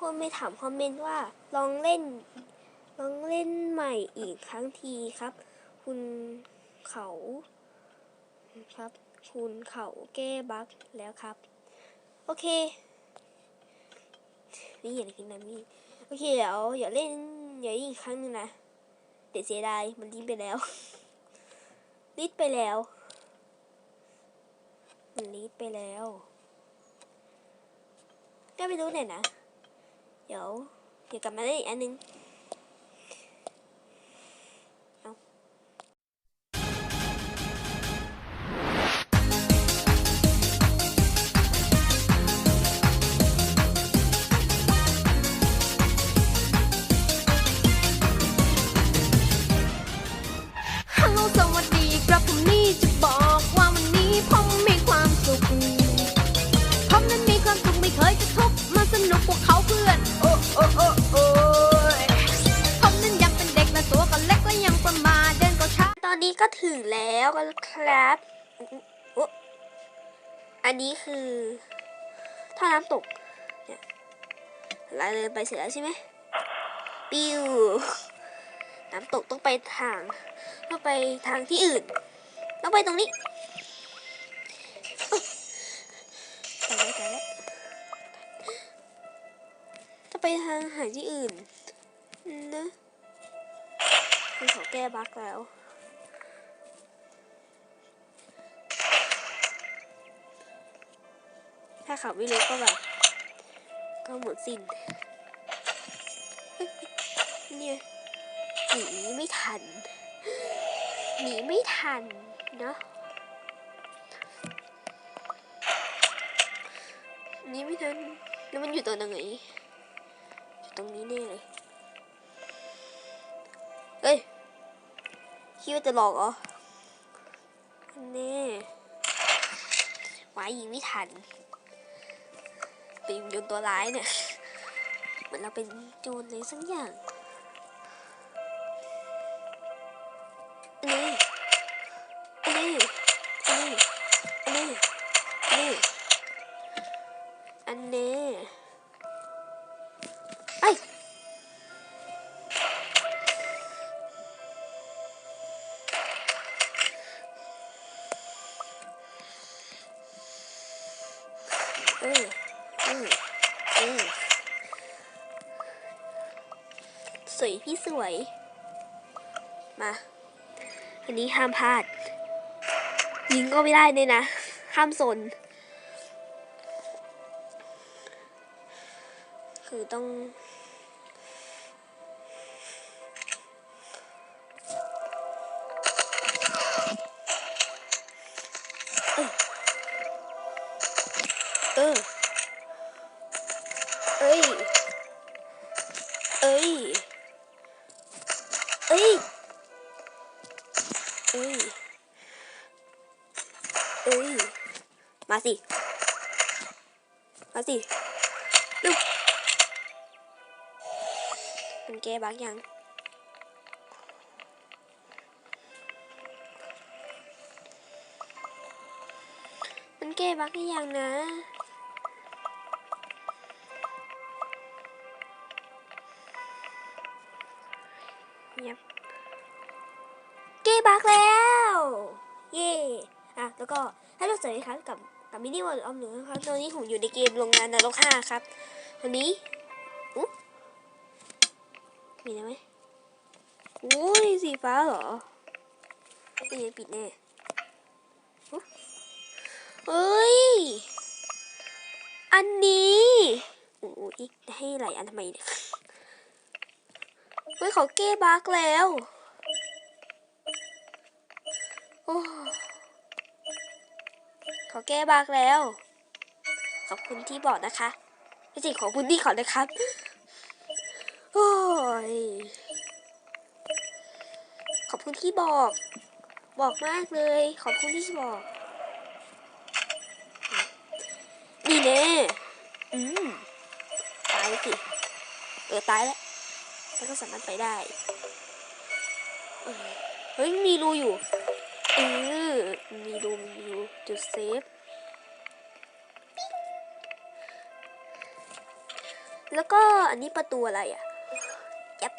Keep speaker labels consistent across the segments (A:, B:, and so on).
A: คนไม่ถามคอมเมนต์ว่า ลองเล่น ลองเล่นใหม่อีกครั้งทีครับ คุณเขาครับ คุณเขาแก้บั๊กแล้วครับ โอเคนี่อย่ากินนะมี่โอเคเดี๋ยวอย่าเล่นอย่าอีกครั้งหนึ่งนะเดี๋ยวเสียดายมันลิดไปแล้วลิดไปแล้วมันลิดไปแล้วก็ไม่รู้ไหนนะ เดี๋ยวเดี๋ยวกลับมา
B: ได้อีกอันนึง
A: ถึงแล้วกันครับ อันนี้คือท่าน้ำตกเนี่ยเราเดินไปเสร็จแล้วใช่ไหมปิวน้ำตกต้องไปทาง ต้องไปทางที่อื่น ต้องไปตรงนี้อุ๊ยตายแล้วตายแล้วจะไปทางหาที่อื่นนะคือเขาแก้บั๊กแล้ว ถ้าเขาไม่รู้ก็แบบ ก็หมดสิ้นเฮ้ยเนี่ยหนีไม่ทัน หนีไม่ทัน เนาะหนีไม่ทัน แล้วมันอยู่ตรงไหนอยู่ตรงนี้แน่เลย เฮ้ย คิดว่าจะหลอกเหรอแน่หวายยิงไม่ทัน เป็นยนตัวร้ายเนี่ย เหมือนเราเป็นโจรเลยสักอย่างนี่นี่นี่นี่นี่อันนี้ พี่สวย มา อันนี้ห้ามพลาด ยิงก็ไม่ได้เลยนะ ห้ามสน คือต้องเออเอ้ย เอ้ย เอ้ยเอ้ยเอ้ย มาสิ มาสิลูกมันแก้บักยังมันแก้บักยังนะ มินิวอลออมหนูนะครับตอนนี้ผมอยู่ในเกมโรงงานนรกห้าครับวันนี้อุ๊มีอะไรไหมอุ้ยสีฟ้าเหรอนี่ไงปิดแน่เอ้ย อันนี้อุ้ยให้หลายอันทำไมเนี่ยเฮ้ยเขาเก้บักแล้ว โอ้ เขาแก้บักแล้ว ขอบคุณที่บอกนะคะไม่ใช่ขอบคุณที่ขอนะครับ โอ้ย ขอบคุณที่บอก บอกมากเลย ขอบคุณที่บอก นี่แน่อืมตายสิ เออตายแล้ว แล้วก็สามารถไปได้ เฮ้ย มีรูอยู่ เออมีรูมีรู จุดเซฟ แล้วก็อันนี้ประตูอะไรอะยับ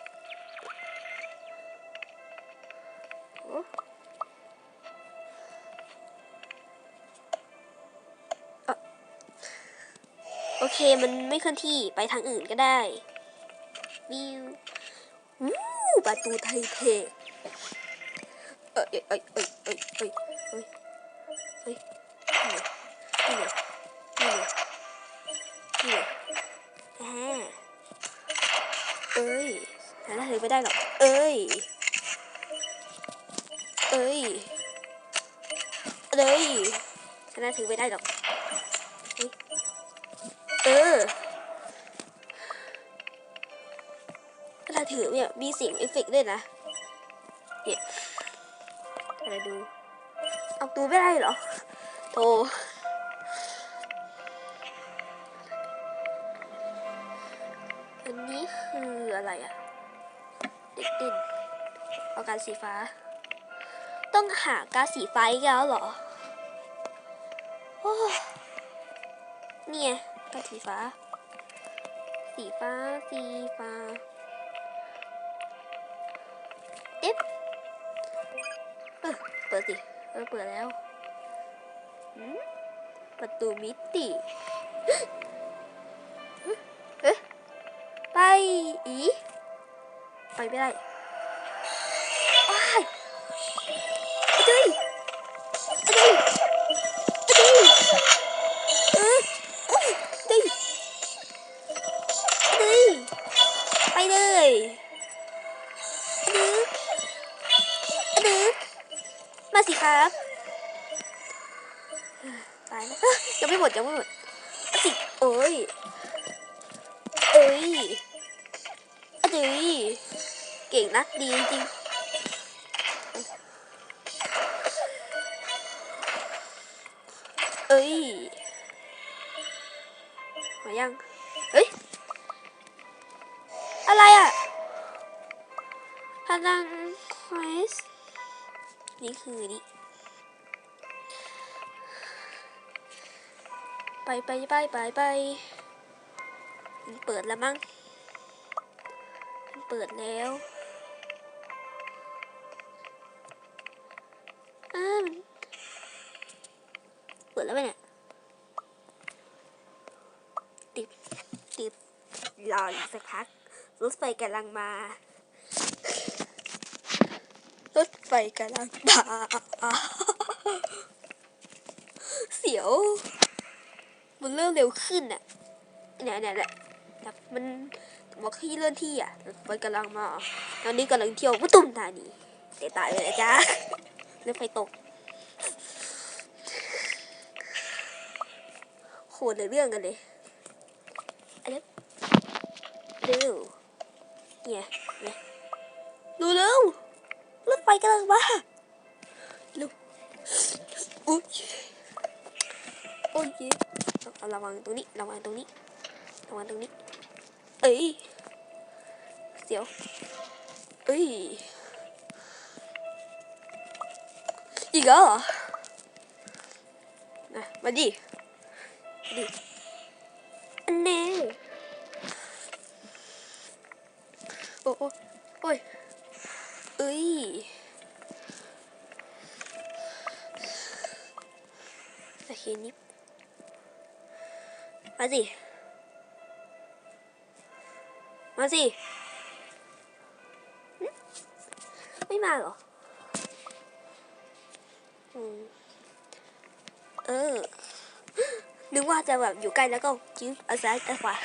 A: โอเค มันไม่เคลื่อนที่ไปทางอื่นก็ได้ วิววู้ประตูไทยเทคเอ้ยเอ้ยเอ้ยเอ้ยเอ้ย เอ้ยนี่ไงนี่ไงนี่ไงนี่ไงอ่าเอ้ยหาได้เลยไม่ได้หรอก เอ้ย เอ้ย เอ้ยฉันน่าถือไม่ได้หรอก เออเวลาถือเนี่ยมีเสียงเอฟเฟกต์ด้วยนะ เนี่ยอะไรดู เอาดูไม่ได้เหรอโธ่อันนี้คืออะไรอะเด็กดินเอาการสีฟ้า ต้องหาการสีฟ้าอีกแล้วเหรอโอ้เนี่ยการสีฟ้า สีฟ้า สีฟ้าเอ๊ะเออเปิดสิ เออเปิดแล้ว ประตูมิติเอ๊ะไปอี ไปไม่ได้ ไปไปไปไปไปมันเปิดแล้วมั้งมันเปิดแล้วอ้าวมันเปิดแล้วไหมเนี่ยติดติดรออีกสักพักรถไฟกำลังมารถไฟกำลังมาเสียว มันเริ่มเร็วขึ้นอะเนี่ยเนี่ยเนี่ยแบบมันบอกให้เลื่อนที่อะรถไฟกำลังมาตอนนี้กำลังเที่ยววุตุมธานีเดี๋ยวตายเลยนะจ๊ะรถไฟตกโคตรเลยเรื่องกันเลยอันนี้เร็วเนี่ยเนี่ยดูเร็วรถไฟกำลังมาลูกอุ๊ยโอ้ย เอาระวังตรงนี้ระวังตรงนี้ระวังตรงนี้ เอ้ยเสียวเอ้ยอีกแล้วเหรอนะมาดิมาดิ ไม่มาเหรอเออ นึกว่าจะแบบอยู่ใกล้แล้วก็จิ้มเอาซ้ายเอาขวา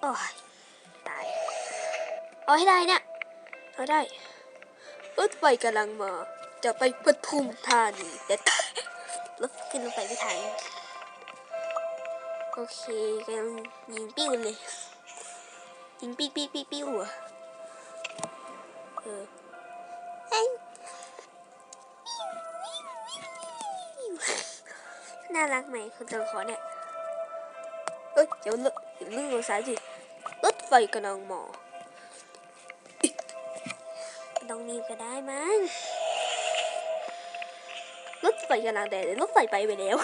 A: โอ้ยตาย เอาให้ได้เนี่ย เอาได้รถไฟกำลังมา จะไปปทุมธานีเดี๋ยวตายรถขึ้นรถไฟไม่ทันโอเคกำลังยิงปิ้วเลยยิงปิ้วปิ้วปิ้วปิ้วอะเออ น่ารักไหมคนตัวละครเนี่ยเอ้ยเดี๋ยวเลือกเดี๋ยวเลือกลงซ้ายสิรถไฟกำลังมาไม่ต้องรีก็ได้มั้งรถไฟกำลังแต่รถไฟไปไปแล้ว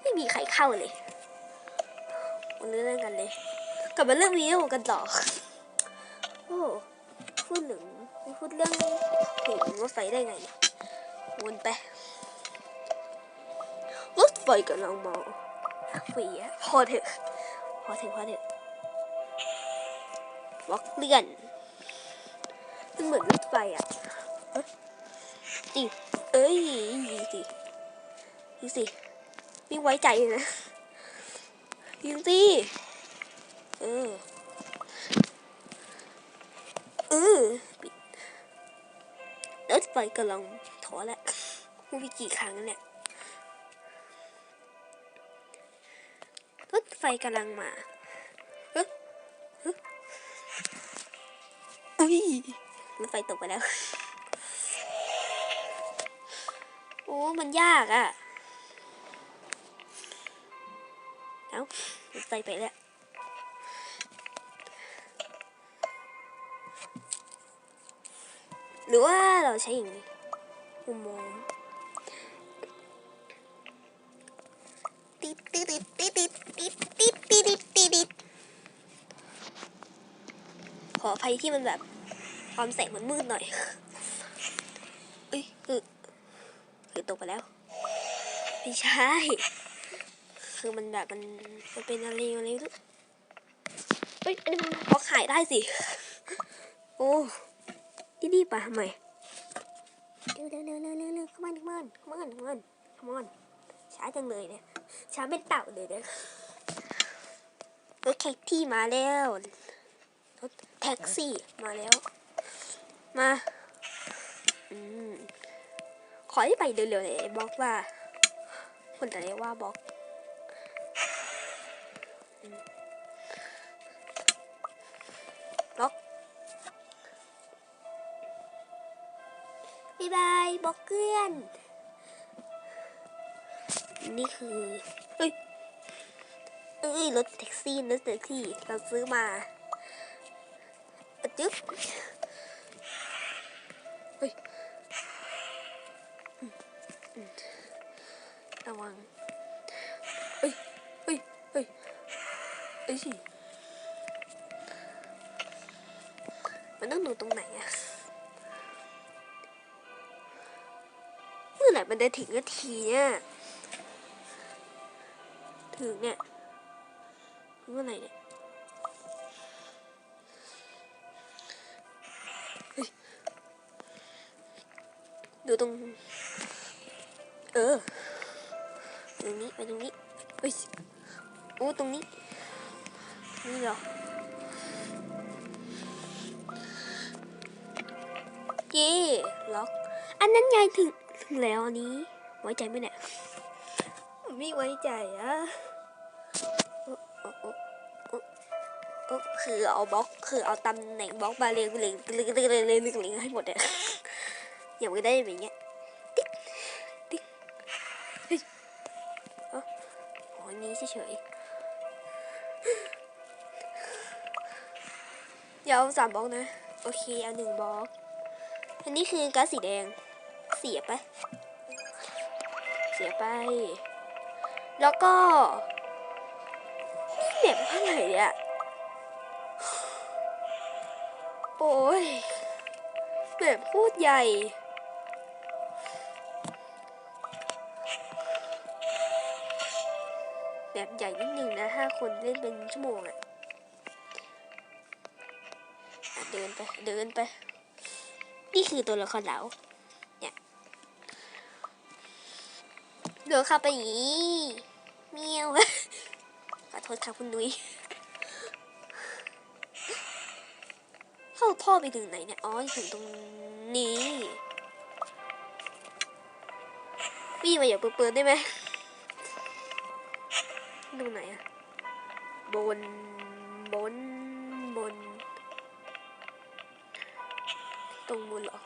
A: ไม่มีใครเข้าเลยวันนี้เรื่องกันเลย กลับมาเรื่องวีดีโอกันต่อโอ้พูดถึงพูดเรื่องถึงรถไฟได้ไงเนี่ยวนไป รถไฟกำลังมาเฟียพอเถอะพอเถอะพอเถอะวอกเลื่อนมันเหมือนรถไฟอะจริงเอ้ยยิงสิยิงสิไม่ไว้ใจนะยิงสิเออเออปิดรถไฟกำลังถอแล้วพูดไปกี่ครั้งแล้วเนี่ย รถไฟกำลังมาเฮ้ยเฮ้ยอุ้ยรถไฟตกไปแล้ว โอ้ มันยากอะ่ะ เอ้ารถไฟไปแล้วหรือว่าเราใช้อย่างนี้อุโมงค์ ขออภัยที่มันแบบความแสงมันมืดหน่อยเอ้ยเออคือตกไปแล้ว ไม่ใช่ คือมันแบบมันมันเป็นอะไรอะไรไม่รู้เฮ้ย อันนี้มันพอขายได้สิ โอ้ที่นี่ไปทำไมเร็วเร็วเร็วเร็วเร็วเร็วข้ามาเข้ามาเข้ามาเข้ามาเข้ามาช้าจังเลยเนี่ยช้าเป็นเต่าเลยเนี่ยรถแท็กซี่มาแล้ว ท็กซี่มาแล้ว มาอืมขอให้ไปเร็วๆเลยบล็อกว่า คนแต่เรียกว่าบล็อกบล็อกบายบายบอกเกลื่อน นี่คือ เอ้ยเอ้ยรถแท็กซี่รถแท็กซี่ เราซื้อมา trước. Ui. Đau hoàng Ui, ui, ui. Ý gì? Mình đứng tụi này à? Cái này mình đây thì cái thì nha. Thử nè Cái này nè. แล้วอันนี้ ไว้ใจไหมเนี่ยไม่ไว้ใจอะคือเอาบล็อกคือเอาตำแหน่งบล็อกมาเรียงเรียงเรียงเรียงเรียงเรียงเรียงให้หมดเนี่ยอย่างไม่ได้แบบเงี้ยติ๊กติ๊กเฮ้ยอ๋อนี้เฉยเดี๋ยวสามบล็อกนะ โอเคเอาหนึ่งบล็อก อันนี้คือกระสีแดง เสียไป เสียไป แล้วก็นี่แบบอะไรเนี่ยโอ้ยแบบพูดใหญ่ แบบใหญ่นิดนึงนะห้าคนเล่นเป็นชั่วโมงอะ่ะเดินไป เดินไป นี่คือตัวละครเรา เดินเข้าไปนี้เมียวขอโทษค่ะคุณนุ้ยเข้าท่อไปถึงไหนเนี่ย อ๋อ ถึงตรงนี้พี่มาอย่าเปิดๆได้ไหมตรงไหนอะบน บน บน ตรงบนเหรอ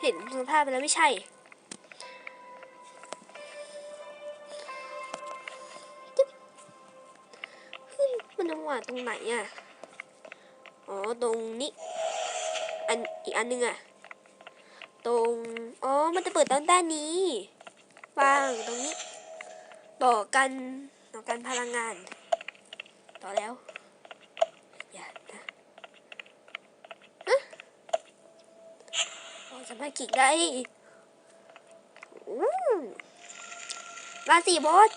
A: เห็นสภาพไปแล้วไม่ใช่ หวะตรงไหนอะ อ๋อ ตรงนี้ อันอีกอันหนึงอะ ตรง อ๋อ มันจะเปิดตอนด้านนี้วางตรงนี้บอกันโอกันพลังงาน ต่อแล้ว อย่านะฮะเราจะมากิ่งได้อู้มาสิบอส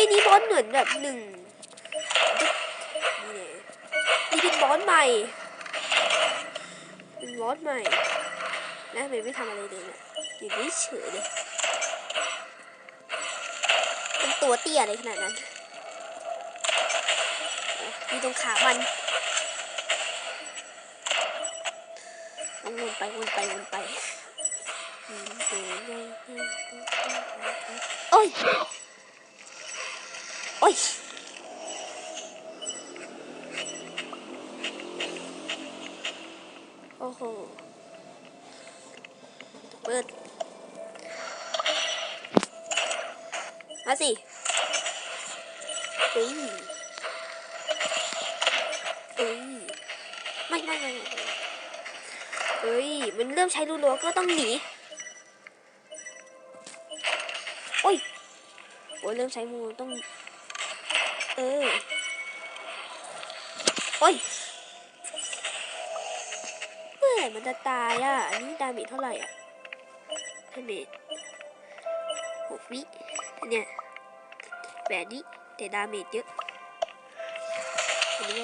A: ยนี่บอสเหมือนแบบหนึ่งนี่เป็นบอสใหม่เป็นบอสใหม่นะเมย์ไม่ทำอะไรเลยเนี่ยอยู่เฉยเลยเป็นตัวเตี้ยอะไรขนาดนั้นอ้มีตรงขามันวนไปวนไปวนไปโอ้ย โอ้ยโอ้โห เปิด มาสิเอ้ยเอ้ย ไม่ไม่ไม่เอ้ย มันเริ่มใช้รัวๆก็ต้องหนี โอ้ย โอ้ยเริ่มใช้มูต้อง เออโอ้ยเมื่อไหร่มันจะตายอะ อันนี้ดาเมจเท่าไหร่อะดาเมจหกวิเนี่ยแบบนี้แต่ดาเมจเยอะอันนี้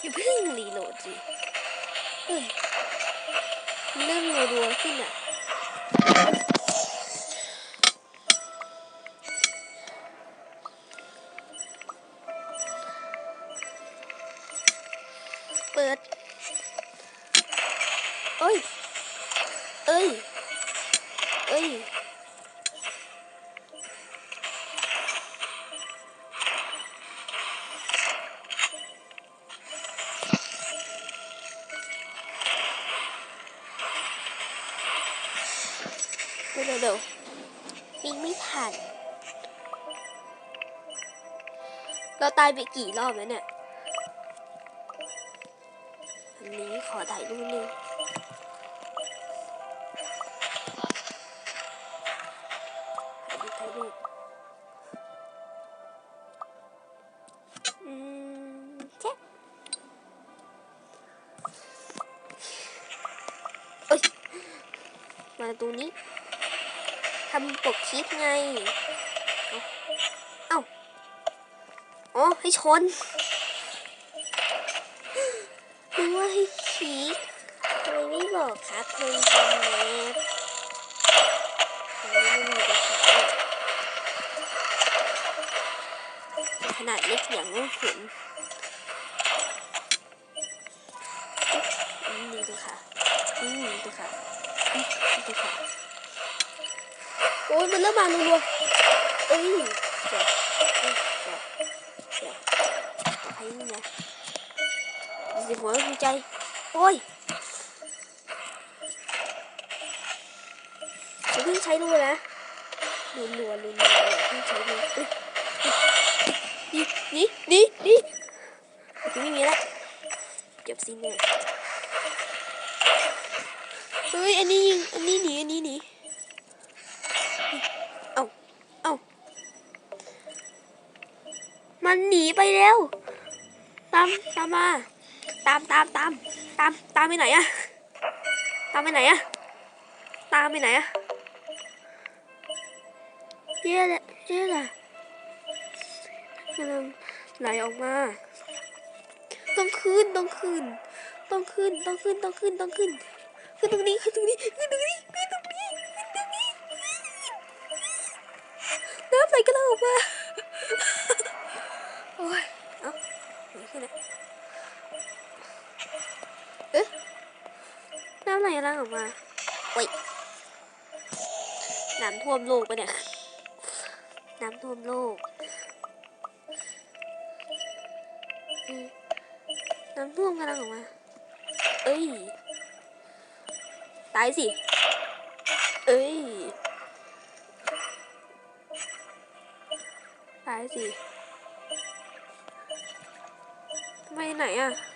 A: อย่าเพิ่งรีโหลดสิเฮ้ยมันเริ่มรัวๆขึ้นอะ เราตายไปกี่รอบแล้วเนี่ยอันนี้ขอถ่ายรูปนึงถ่ายรูปถ่อืมเจ๊เอ้ยมาตรงนี้ทำปกคลิปไง ให้ชนนึกว่าให้คลิกทำไมไม่บอกครับเพลงคอมเมนต์ทำไมไม่มีจะขนาดเล็กอย่างลูกขุนนี่ดูค่ะนี่ดูค่ะนี่ดูค่ะ โอ้ยมันเริ่มมารัวๆเอ้ยเดี๋ยวเอ้ยเดี๋ยวเดี๋ยวเอาให้นี่นะ สิ หัวดีใจ โอ้ยอย่าเพิ่งใช้ดูนะรัวรัวรัวรัวเพิ่งใช้ดูเอ้ยหนี่นี่นี่นี่ไม่มีแล้วเก็บซินเลยเฮ้ย อันนี้ยิง อันนี้หนี อันนี้หนีเอาเอามันหนีไปแล้ว ตาม ตามมา ตามตามตามตามตามไปไหนอะตามไปไหนอะตามไปไหนอะเย่เลยเย่เลยกำลังไหลออกมา ต้องขึ้นต้องขึ้น ต้องขึ้นต้องขึ้นต้องขึ้นต้องขึ้นขึ้นตรงนี้ขึ้นตรงนี้ขึ้นตรงนี้ขึ้นตรงนี้ขึ้นตรงนี้น้ำไหลกำลังออกมาโอ้ยเอ้าไหนขึ้นแล้ว น้ำไหลร่างออกมาโอ้ยน้ำท่วมโลกไปเนี่ย น้ำท่วมโลก น้ำท่วมกำลังออกมา เอ้ย ตายสิ เอ้ย ตายสิไมไหนอะ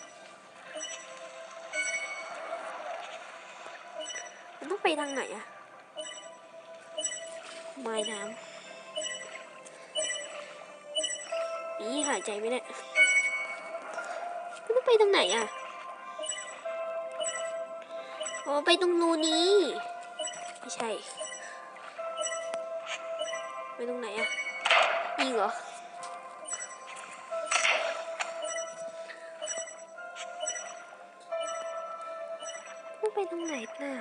A: ทางไหนอะไม้น้ำนี่หายใจไม่ได้มันต้องไปตรงไหนอะอ๋อไปตรงรูนี้ ไม่ใช่ ไปตรงไหนอะยิงเหรอไปตรงไหนน่ะ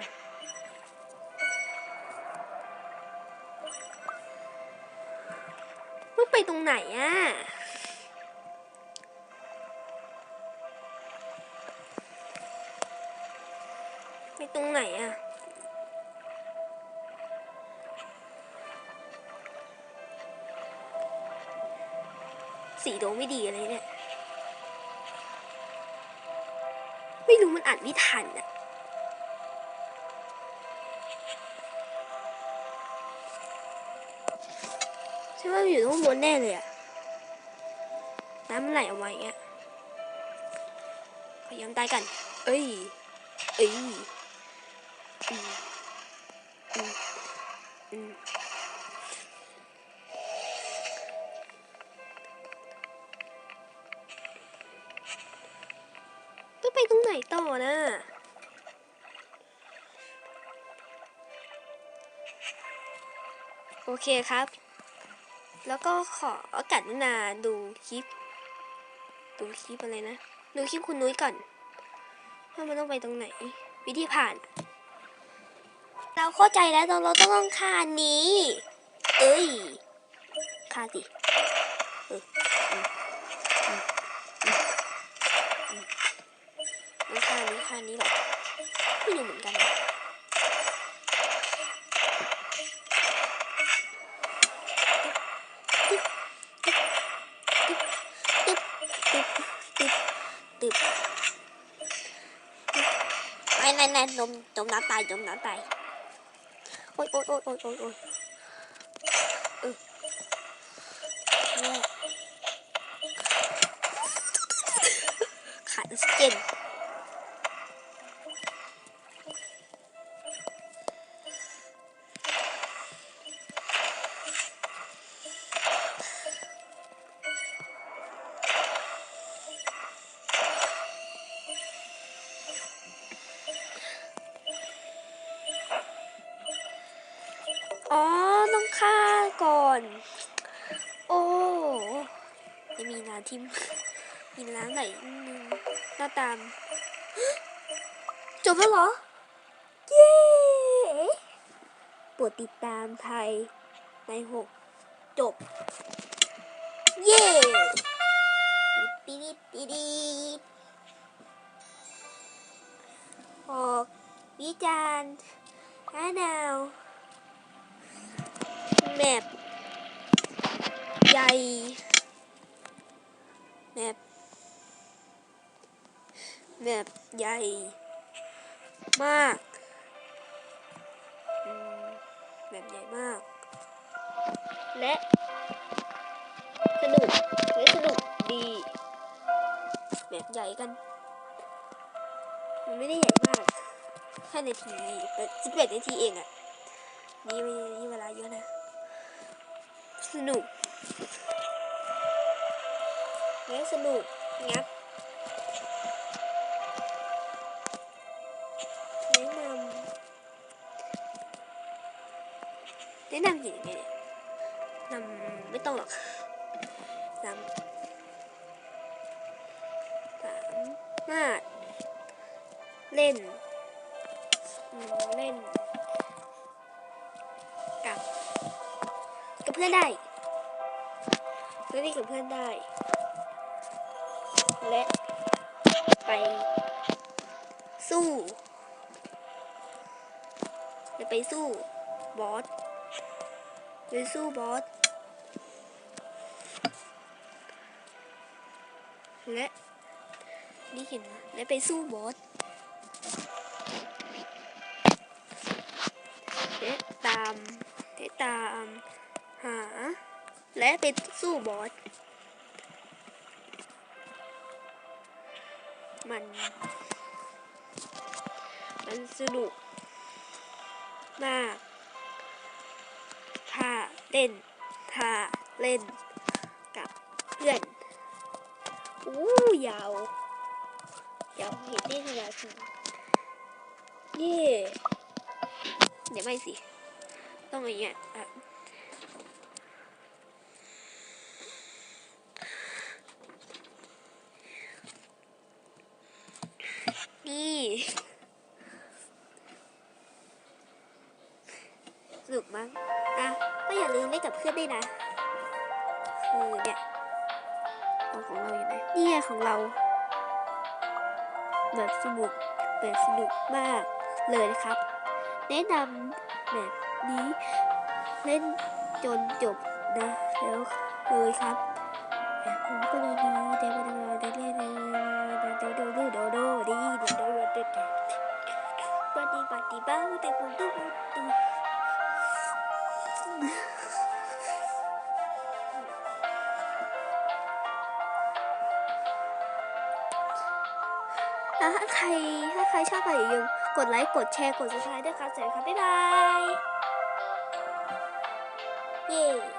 A: ไปตรงไหนอะไปตรงไหนอะสีโดไม่ดีอะไรเนี่ย ไม่รู้มันอ่านไม่ทันอะ ว่าอยู่ตรงบนแน่เลยอะน้ำมันไหลออกมาอย่างเงี้ยพยายามตายกัน เอ้ย เอ้ยอืมอืมอืมต้องไปตรงไหนต่อนะโอเคครับ แล้วก็ขอโอกาสนาดูคลิป ดูคลิปอะไรนะ ดูคลิปคุณนุ้ยก่อนว่ามันต้องไปตรงไหน วิธีผ่าน เราเข้าใจแล้วเราเราต้องฆ่านนี้ เอ้ยฆ่าสิเออมอืมอืมอืมต้องฆ่าอันนี้ฆ่าอันนี้เหรอไม่รู้เหมือนกันนะ ตึ๊บตึ๊บตึ๊บตึ๊บไม่ไม่ไม่จมจม น้ำตายจมน้ำตายโอ๊ยโอ๊ยโอ๊ยโอ๊ยโอ๊ยโอ๊ยขาดออกซิเจน ไม่มีน้ำทิมมีน้ำไหลนิดนึงหน้าตาม จบแล้วเหรอ เย้โปรดติดตามไทยในหกจบ เย้ปีดปีดปีดออกวิจารณ์อาดาวแมปใหญ่ ใหญ่ มากมแมปใหญ่มาก และสนุกและสนุกดี แบบใหญ่กัน มันไม่ได้ใหญ่มากแค่นาทีสิบแปดนาทีเองอะนี่ไม่นี่เวลาเยอะนะ สนุกและสนุกงับำแนะนำอย่างไงเนี่ยนำไม่ต้องหรอกนำสามารถเล่น เล่น กับ กับเพื่อนได้เล่นกับเพื่อนได้ และไปสู้และไปสู้บอส ไปสู้บอส และ นี่เห็นไหมและไปสู้บอสและตามและตามหา และไปสู้บอส มัน มันสนุกมาก ผ่าเล่นถ้าเล่นกับเพื่อน อู้ยาวยาวเห็นได้ขนาดนี้เย่เดี๋ยวไม่สิ ต้องอย่างเงี้ย คือเนี่ยของของเราอยู่ไหนเนี่ยของเราแบบสนุกแบบสนุกมากเลยนะครับ แนะนำแบบนี้เล่นจนจบนะแล้วเลยครับผมก็เลยดีเดวเดวเดวเดวเดวเดวเดวเดวเดวเดวดีเดวเดวเดวปฏิปฏิบัติแต่ผมต้อง ชอบก็อย่าลืมกดไลค์กดแชร์กดซับสไครต์ด้วยครับสวัสดีครับบ๊ายบาย เย้